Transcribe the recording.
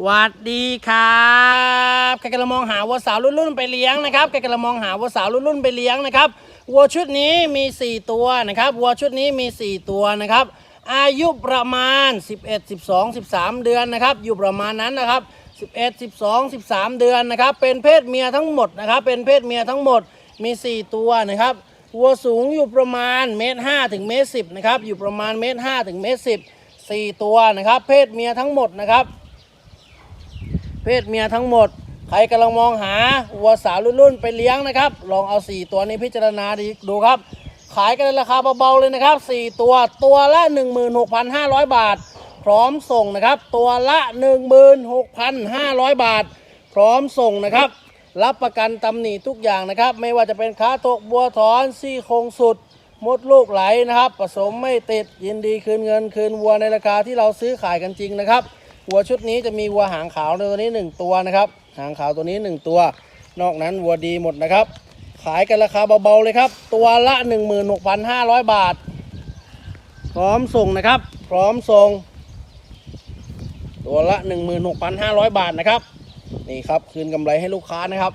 หวัดดีครับใครกำลังมองหาวัวสาวรุ่นๆไปเลี้ยงนะครับใครกำลังมองหาวัวสาวรุ่นๆไปเลี้ยงนะครับวัวชุดนี้มี 4 ตัวนะครับวัวชุดนี้มี 4 ตัวนะครับ อายุประมาณ 11 12 13 เดือนนะครับ อยู่ประมาณนั้นนะครับ 11 12 13 เดือนนะครับ เป็นเพศเมียทั้งหมดนะครับ เป็นเพศเมียทั้งหมดมี 4 ตัวนะครับวัวสูงอยู่ประมาณเมตรห้าถึงเมตรสิบนะครับอยู่ประมาณเมตรห้าถึงเมตรสิบสี่ตัวนะครับ เพศเมียทั้งหมดนะครับ เพศเมียทั้งหมด ใครกำลังมองหาวัวสาวรุ่นๆไปเลี้ยงนะครับ ลองเอา 4 ตัวนี้พิจารณาดีดูครับ ขายกันในราคาเบาๆเลยนะครับ 4 ตัวตัวละ 16,500 บาท พร้อมส่งนะครับ ตัวละ 16,500 บาท พร้อมส่งนะครับ รับประกันตำหนิทุกอย่างนะครับ ไม่ว่าจะเป็นขาตกบัวถอนซี่โครงสุดมดลูกไหลนะครับ ผสมไม่ติดยินดีคืนเงินคืนวัวในราคาที่เราซื้อขายกันจริงนะครับ วัวชุดนี้จะมีวัวหางขาวตัวนี้ 1 ตัวนะครับ หางขาวตัวนี้ 1 ตัว นอกนั้นวัวดีหมดนะครับ ขายกันราคาเบาๆเลยครับ ตัวละ 16,500 บาท พร้อมส่งนะครับ พร้อมส่ง ตัวละ 16,500 บาทนะครับ นี่ครับคืนกำไรให้ลูกค้านะครับ